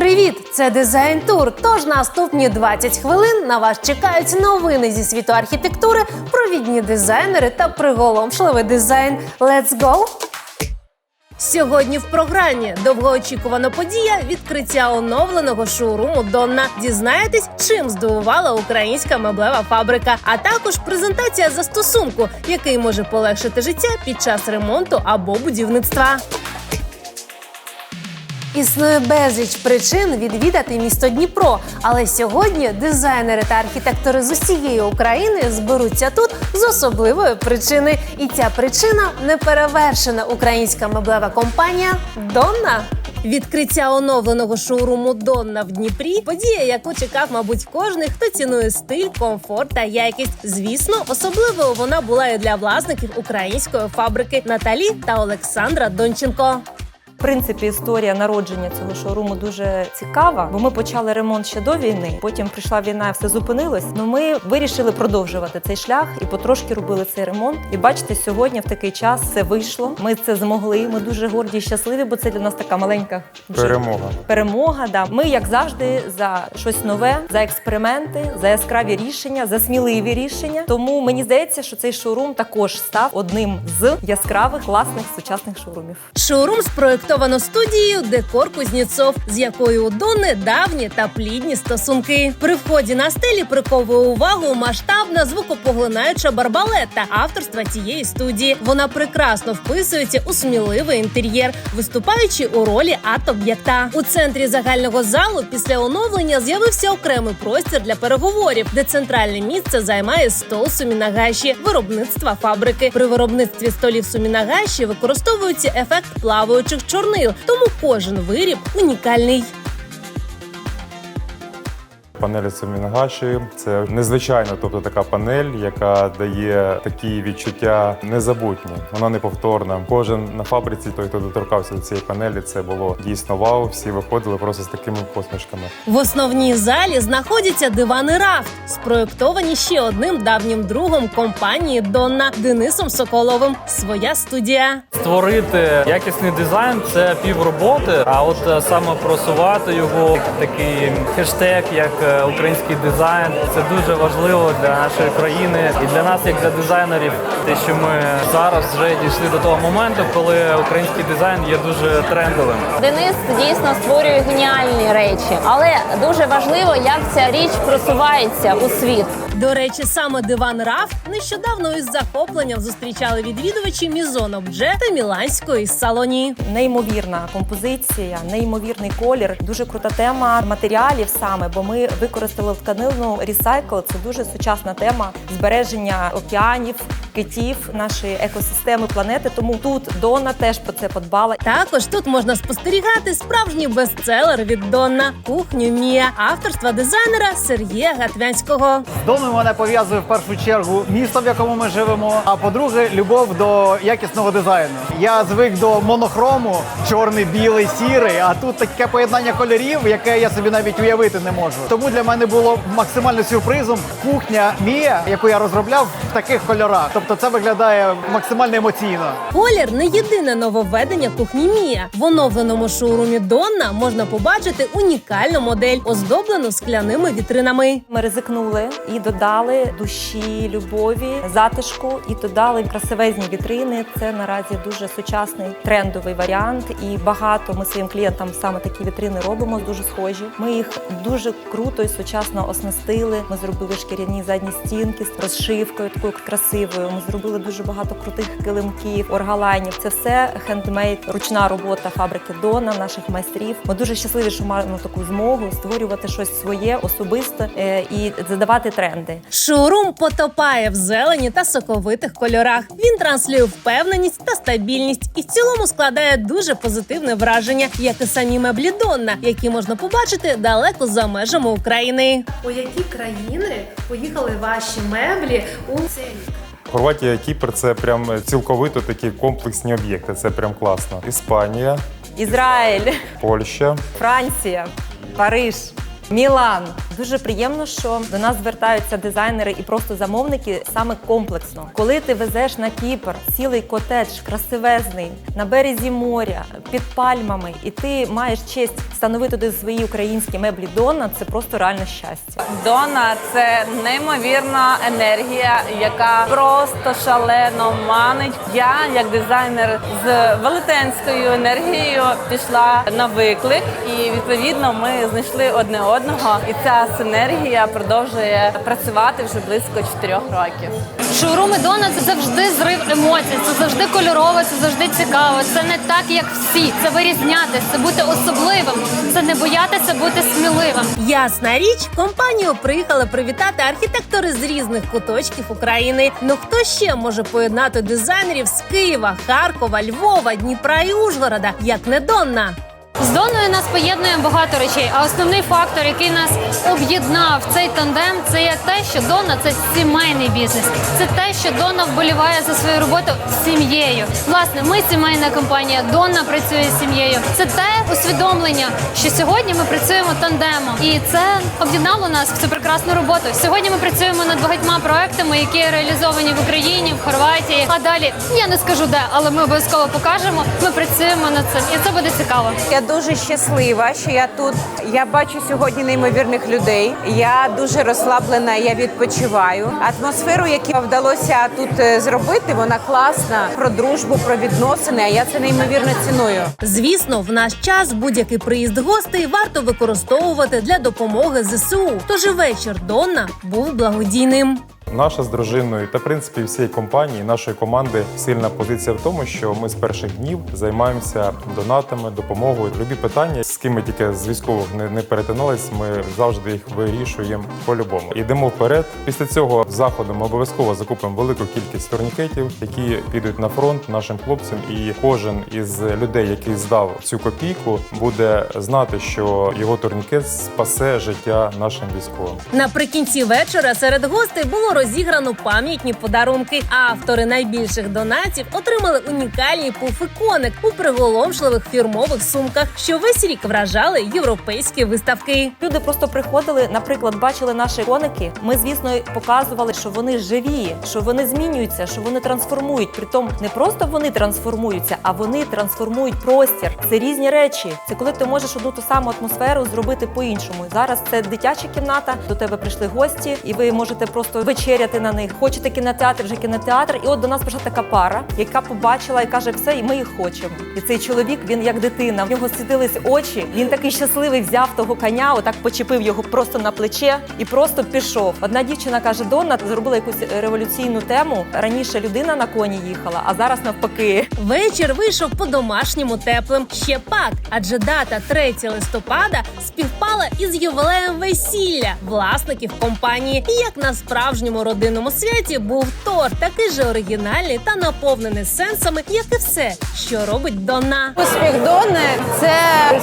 Привіт! Це дизайн тур. Тож наступні 20 хвилин на вас чекають новини зі світу архітектури, провідні дизайнери та приголомшливий дизайн. Let's go! Сьогодні в програмі довгоочікувана подія відкриття оновленого шоуруму Донна. Дізнаєтесь, чим здивувала українська меблева фабрика, а також презентація застосунку, який може полегшити життя під час ремонту або будівництва. Існує безліч причин відвідати місто Дніпро, але сьогодні дизайнери та архітектори з усієї України зберуться тут з особливої причини. І ця причина неперевершена українська меблева компанія Донна. Відкриття оновленого шоуруму Донна в Дніпрі подія, яку чекав, мабуть, кожний, хто цінує стиль, комфорт та якість. Звісно, особливою вона була і для власників української фабрики Наталі та Олександра Донченко. В принципі, історія народження цього шоуруму дуже цікава, бо ми почали ремонт ще до війни. Потім прийшла війна, і все зупинилось. Ну ми вирішили продовжувати цей шлях і потрошки робили цей ремонт. І бачите, сьогодні в такий час це вийшло. Ми це змогли. Ми дуже горді і щасливі, бо це для нас така маленька вже Перемога. перемога. Да, ми як завжди за щось нове, за експерименти, за яскраві рішення, за сміливі рішення. Тому мені здається, що цей шоурум також став одним з яскравих класних сучасних шоурумів. Шоурум спроєктовано студією Декор Кузнєцов, з якою у Донни давні та плідні стосунки. При вході на стелі приковує увагу масштабна звукопоглинаюча барбалета авторства цієї студії. Вона прекрасно вписується у сміливий інтер'єр, виступаючи у ролі арт-об'єкта. У центрі загального залу після оновлення з'явився окремий простір для переговорів, де центральне місце займає стол сумінагаші виробництва фабрики. При виробництві столів сумінагаші використовується ефект плаваючих чорнил, тому кожен виріб унікальний. Панелі Сумінгаші це незвичайна, тобто така панель, яка дає такі відчуття незабутні. Вона неповторна. Кожен на фабриці, той, хто доторкався до цієї панелі, це було дійсно вау. Всі виходили просто з такими посмішками. В основній залі знаходяться дивани рафт, спроєктовані ще одним давнім другом компанії Донна Денисом Соколовим. Своя студія. Створити якісний дизайн це півроботи, а от е, саме просувати його такий хештег, як е, український дизайн, це дуже важливо для нашої країни і для нас, як для дизайнерів, те, що ми зараз вже дійшли до того моменту, коли український дизайн є дуже трендовим. Денис дійсно створює геніальні речі, але дуже важливо, як ця річ просувається у світ. До речі, саме диван Рафт нещодавно із захопленням зустрічали відвідувачі Мізон Обже та Міланської салоні. Неймовірна композиція, неймовірний колір, дуже крута тема матеріалів саме, бо ми використали тканину ресайкл. Це дуже сучасна тема збереження океанів, китів, нашої екосистеми планети. Тому тут Дона теж про це подбала. Також тут можна спостерігати справжній бестселер від Донна кухню Мія авторства дизайнера Сергія Гатвянського. З Доною мене пов'язує в першу чергу місто, в якому ми живемо. А по-друге, любов до якісного дизайну. Я звик до монохрому, чорний, білий, сірий. А тут таке поєднання кольорів, яке я собі навіть уявити не можу. Тому для мене було максимально сюрпризом кухня Мія, яку я розробляв в таких кольорах. Тобто це виглядає максимально емоційно. Колір не єдине нововведення кухні Мія. В оновленому шоурумі Донна можна побачити унікальну модель, оздоблену скляними вітринами. Ми ризикнули і додали душі, любові, затишку, і додали красивезні вітрини. Це наразі дуже сучасний трендовий варіант. І багато ми своїм клієнтам саме такі вітрини робимо дуже схожі. Ми їх дуже круто і сучасно оснастили. Ми зробили шкіряні задні стінки з розшивкою такою красивою. Ми зробили дуже багато крутих килимків, оргалайнів. Це все хендмейд, ручна робота фабрики Дона, наших майстрів. Ми дуже щасливі, що маємо таку змогу створювати щось своє особисте е, і задавати тренди. Шоурум потопає в зелені та соковитих кольорах. Він транслює впевненість та стабільність і в цілому складає дуже позитивне враження, як і самі меблі Донна, які можна побачити далеко за межами України. У які країни поїхали ваші меблі у цей рік? Хорватія, Кіпр це прям цілковито такі комплексні об'єкти. Це прям класно. Іспанія, Ізраїль, Польща, Франція, Париж, Мілан. Дуже приємно, що до нас звертаються дизайнери і просто замовники саме комплексно. Коли ти везеш на Кіпр цілий котедж, красивезний, на березі моря, під пальмами, і ти маєш честь встановити туди свої українські меблі Дона, це просто реальне щастя. Дона це неймовірна енергія, яка просто шалено манить. Я, як дизайнер з велетенською енергією, пішла на виклик, і відповідно ми знайшли одне одного. І ця синергія продовжує працювати вже близько чотирьох років. Шоуруми Дона це завжди зрив емоцій, це завжди кольорово, це завжди цікаво. Це не так, як всі. Це вирізнятися, це бути особливим, це не боятися бути сміливим. Ясна річ, компанію приїхали привітати архітектори з різних куточків України. Ну хто ще може поєднати дизайнерів з Києва, Харкова, Львова, Дніпра і Ужгорода, як не Донна? З Доною нас поєднує багато речей. А основний фактор, який нас об'єднав цей тандем, це є те, що Дона це сімейний бізнес. Це те, що Дона вболіває за свою роботу з сім'єю. Власне, ми сімейна компанія, Дона працює з сім'єю. Це те усвідомлення, що сьогодні ми працюємо тандемом, і це об'єднало нас в цю прекрасну роботу. Сьогодні ми працюємо над багатьма проектами, які реалізовані в Україні, в Хорватії. А далі я не скажу де, але ми обов'язково покажемо. Ми працюємо над цим, і це буде цікаво. Дуже щаслива, що я тут. Я бачу сьогодні неймовірних людей. Я дуже розслаблена. Я відпочиваю. Атмосферу, яку вдалося тут е, зробити, вона класна. Про дружбу, про відносини. А я це неймовірно ціную. Звісно, в наш час будь-який приїзд гостей варто використовувати для допомоги ЗСУ. Тож вечір Донна був благодійним. Наша з дружиною та в принципі всієї компанії, нашої команди сильна позиція в тому, що ми з перших днів займаємося донатами, допомогою. Любі питання, з ким ми тільки з військових не, не перетинулись, ми завжди їх вирішуємо по-любому. Йдемо вперед. Після цього заходу ми обов'язково закупимо велику кількість турнікетів, які підуть на фронт нашим хлопцям. І кожен із людей, який здав цю копійку, буде знати, що його турнікет спасе життя нашим військовим. Наприкінці вечора серед гостей було розіграно пам'ятні подарунки. Автори найбільших донатів отримали унікальні пуфи-коник у приголомшливих фірмових сумках, що весь рік вражали європейські виставки. Люди просто приходили, наприклад, бачили наші коники. Ми, звісно, показували, що вони живі, що вони змінюються, що вони трансформують. Притом не просто вони трансформуються, а вони трансформують простір. Це різні речі. Це коли ти можеш одну ту саму атмосферу зробити по-іншому. Зараз це дитяча кімната. До тебе прийшли гості, і ви можете просто вечеряти на них. Хочете кінотеатр, вже кінотеатр. І от до нас прийшла така пара, яка побачила і каже, все, і ми їх хочемо. І цей чоловік він як дитина. В нього світились очі. Він такий щасливий взяв того коня, отак почепив його просто на плече і просто пішов. Одна дівчина каже: Донна зробила якусь революційну тему. Раніше людина на коні їхала, а зараз навпаки. Вечір вийшов по-домашньому теплим. Ще пак, адже дата 3 листопада співпала із ювілеєм весілля власників компанії. Як на справжньому родинному святі був торт, такий же оригінальний та наповнений сенсами, як і все, що робить Дона. Успіх Дони це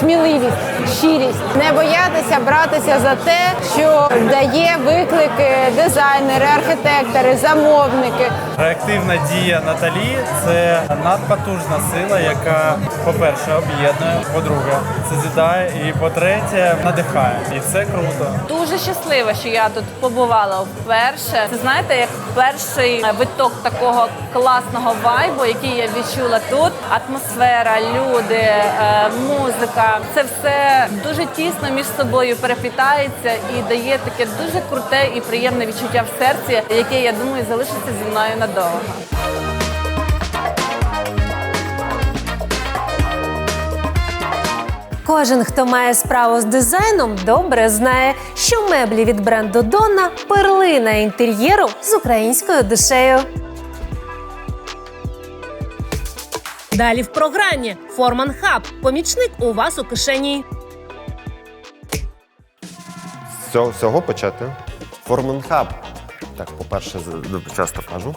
сміливість, щирість, не боятися братися за те, що дає виклики дизайнери, архітектори, замовники. Реактивна дія Наталі це надпотужна сила, яка, по-перше, об'єднує, по-друге, созидає і по-третє, надихає. І це круто. Дуже щаслива, що я тут побувала вперше. Це знаєте, як перший виток такого класного вайбу, який я відчула тут. Атмосфера, люди, е, музика це все дуже тісно між собою переплітається і дає таке дуже круте і приємне відчуття в серці, яке я думаю залишиться зі мною надовго. Кожен, хто має справу з дизайном, добре знає, що меблі від бренду Донна перлина інтер'єру з українською душею. Далі в програмі Форман Хаб. Помічник у вас у кишені. З цього, з цього почати. Форменхаб. Так, по-перше, часто кажу.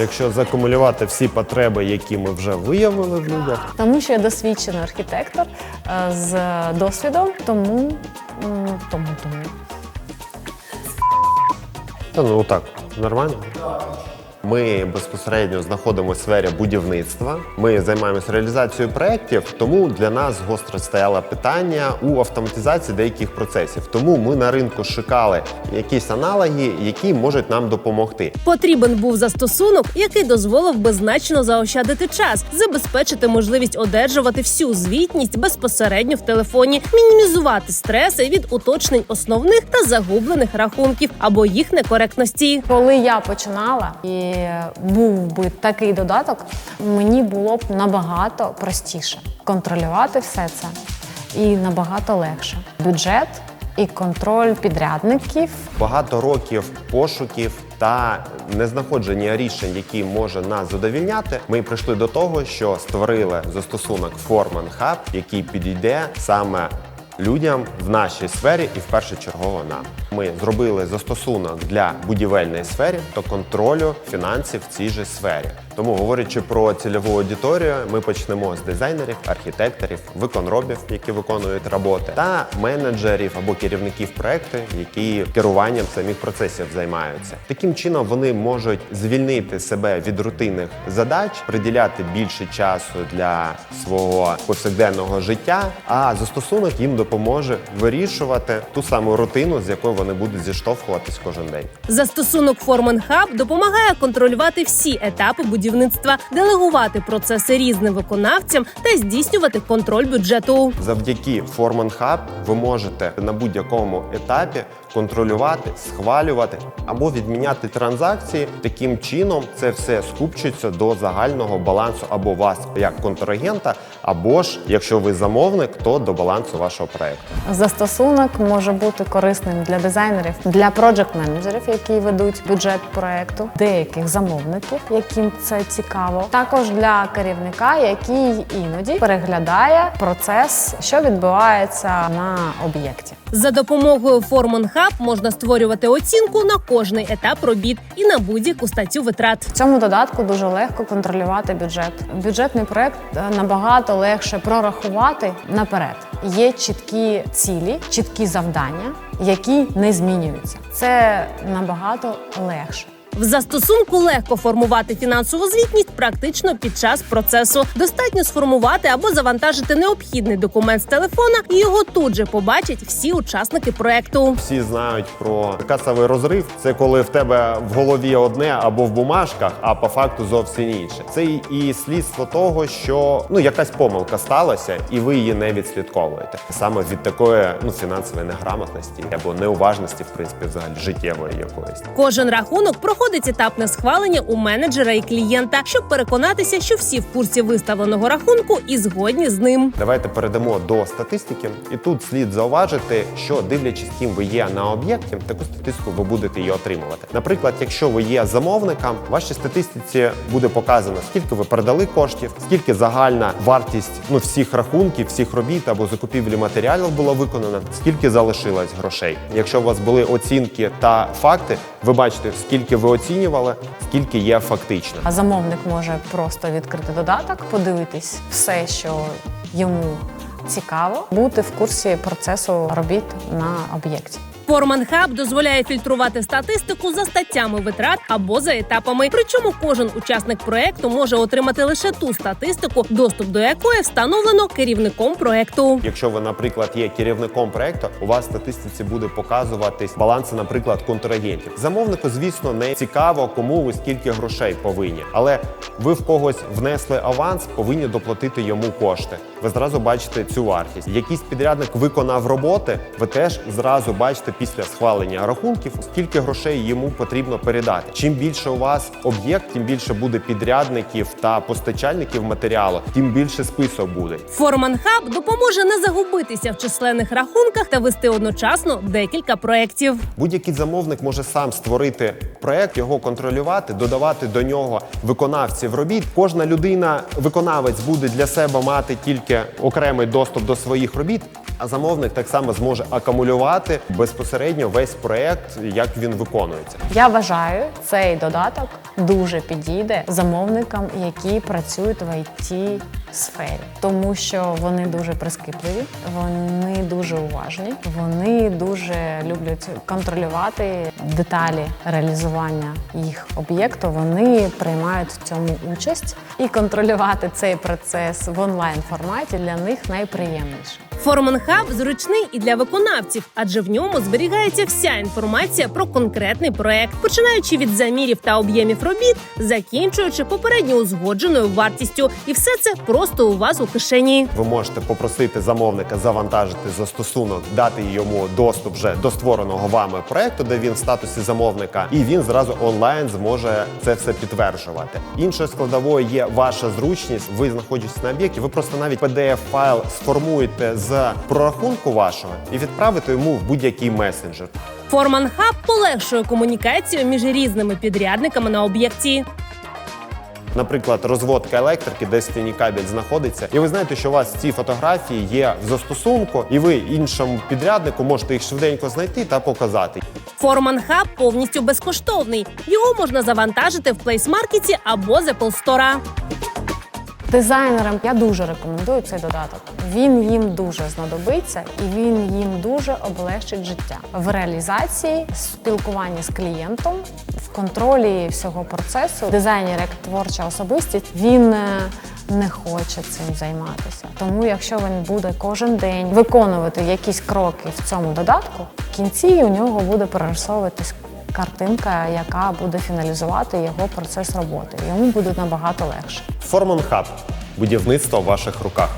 Якщо закумулювати всі потреби, які ми вже виявили в людях, Тому що я досвідчений архітектор е, з досвідом, тому м, тому тому. та ну так, нормально. Ми безпосередньо знаходимося в сфері будівництва. Ми займаємося реалізацією проєктів, тому для нас гостро стояло питання у автоматизації деяких процесів. Тому ми на ринку шукали якісь аналоги, які можуть нам допомогти. Потрібен був застосунок, який дозволив би значно заощадити час, забезпечити можливість одержувати всю звітність безпосередньо в телефоні, мінімізувати стреси від уточнень основних та загублених рахунків або їх некоректності. Коли я починала і був би такий додаток, мені було б набагато простіше контролювати все це і набагато легше. Бюджет і контроль підрядників. Багато років пошуків та незнаходження рішень, які може нас задовільняти. Ми прийшли до того, що створили застосунок Foreman Hub, який підійде саме людям в нашій сфері і в першочергово нам. Ми зробили застосунок для будівельної сфери та контролю фінансів в цій же сфері. Тому, говорячи про цільову аудиторію, ми почнемо з дизайнерів, архітекторів, виконробів, які виконують роботи, та менеджерів або керівників проекту, які керуванням самих процесів займаються. Таким чином вони можуть звільнити себе від рутинних задач, приділяти більше часу для свого повсякденного життя. А застосунок їм допоможе вирішувати ту саму рутину, з якою вони будуть зіштовхуватись кожен день. Застосунок Foreman Hub допомагає контролювати всі етапи будівництва, делегувати процеси різним виконавцям та здійснювати контроль бюджету. Завдяки Форман Hub ви можете на будь-якому етапі контролювати, схвалювати або відміняти транзакції. Таким чином це все скупчується до загального балансу або вас як контрагента, або ж якщо ви замовник, то до балансу вашого проекту. Застосунок може бути корисним для дизайнерів, для проджект-менеджерів, які ведуть бюджет проекту, деяких замовників, яким це цікаво. Також для керівника, який іноді переглядає процес, що відбувається на об'єкті. За допомогою Hub можна створювати оцінку на кожний етап робіт і на будь-яку статтю витрат. В цьому додатку дуже легко контролювати бюджет. Бюджетний проект е, набагато легше прорахувати наперед. Є чіткі цілі, чіткі завдання, які не змінюються. Це набагато легше. В застосунку легко формувати фінансову звітність практично під час процесу. Достатньо сформувати або завантажити необхідний документ з телефона, і його тут же побачать всі учасники проекту. Всі знають про касовий розрив. Це коли в тебе в голові одне або в бумажках, а по факту зовсім інше. Це і слідство того, що ну якась помилка сталася, і ви її не відслідковуєте. Саме від такої ну фінансової неграмотності або неуважності, в принципі, взагалі життєвої якоїсь. Кожен рахунок проходить етапне схвалення у менеджера і клієнта, щоб переконатися, що всі в курсі виставленого рахунку і згодні з ним. Давайте перейдемо до статистики, і тут слід зауважити, що дивлячись, ким ви є на об'єкті, таку статистику ви будете її отримувати. Наприклад, якщо ви є замовником, вашій статистиці буде показано, скільки ви передали коштів, скільки загальна вартість ну всіх рахунків, всіх робіт або закупівлі матеріалів було виконано, скільки залишилось грошей. Якщо у вас були оцінки та факти, ви бачите, скільки ви оцінювали, скільки є фактично. А замовник може просто відкрити додаток, подивитись все, що йому цікаво, бути в курсі процесу робіт на об'єкті. Foreman Hub дозволяє фільтрувати статистику за статтями витрат або за етапами. Причому кожен учасник проекту може отримати лише ту статистику, доступ до якої встановлено керівником проекту. Якщо ви, наприклад, є керівником проекту, у вас в статистиці буде показуватись баланси, наприклад, контрагентів. Замовнику, звісно, не цікаво, кому ви скільки грошей повинні, але ви в когось внесли аванс, повинні доплатити йому кошти. Ви зразу бачите цю вартість. Якийсь підрядник виконав роботи, ви теж зразу бачите після схвалення рахунків, скільки грошей йому потрібно передати. Чим більше у вас об'єкт, тим більше буде підрядників та постачальників матеріалу, тим більше список буде. Foreman Hub допоможе не загубитися в численних рахунках та вести одночасно декілька проєктів. Будь-який замовник може сам створити проект, його контролювати, додавати до нього виконавців робіт. Кожна людина, виконавець, буде для себе мати тільки окремий доступ до своїх робіт. А замовник так само зможе акумулювати безпосередньо весь проект, як він виконується. Я вважаю, цей додаток дуже підійде замовникам, які працюють в it сфері, тому що вони дуже прискіпливі, вони дуже уважні, вони дуже люблять контролювати деталі реалізування їх об'єкту. Вони приймають в цьому участь і контролювати цей процес в онлайн форматі для них найприємніше. Форман Хаб зручний і для виконавців, адже в ньому зберігається вся інформація про конкретний проект, починаючи від замірів та об'ємів робіт, закінчуючи попередньо узгодженою вартістю, і все це просто у вас у кишені. Ви можете попросити замовника завантажити застосунок, дати йому доступ вже до створеного вами проекту, де він в статусі замовника, і він зразу онлайн зможе це все підтверджувати. Іншою складовою є ваша зручність. Ви знаходитесь на об'єкті. Ви просто навіть pdf файл сформуєте з прорахунку вашого і відправите йому в будь-який месенджер. Форман Хаб полегшує комунікацію між різними підрядниками на об'єкті. Наприклад, розводка електрики, де стіні кабель знаходиться, і ви знаєте, що у вас ці фотографії є в застосунку, і ви іншому підряднику можете їх швиденько знайти та показати. Форман Хаб повністю безкоштовний. Його можна завантажити в плейсмаркеті або з Apple Store. Дизайнерам я дуже рекомендую цей додаток. Він їм дуже знадобиться і він їм дуже облегчить життя в реалізації, спілкуванні з клієнтом, в контролі всього процесу. Дизайнер як творча особистість він е, не хоче цим займатися. Тому, якщо він буде кожен день виконувати якісь кроки в цьому додатку, в кінці у нього буде перерисовуватись картинка, яка буде фіналізувати його процес роботи. Йому буде набагато легше. Форман Хаб будівництво в ваших руках.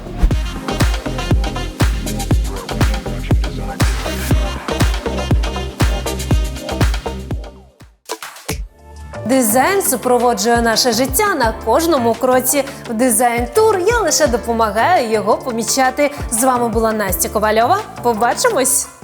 Дизайн супроводжує наше життя на кожному кроці. В дизайн тур я лише допомагаю його помічати. З вами була Настя Ковальова. Побачимось!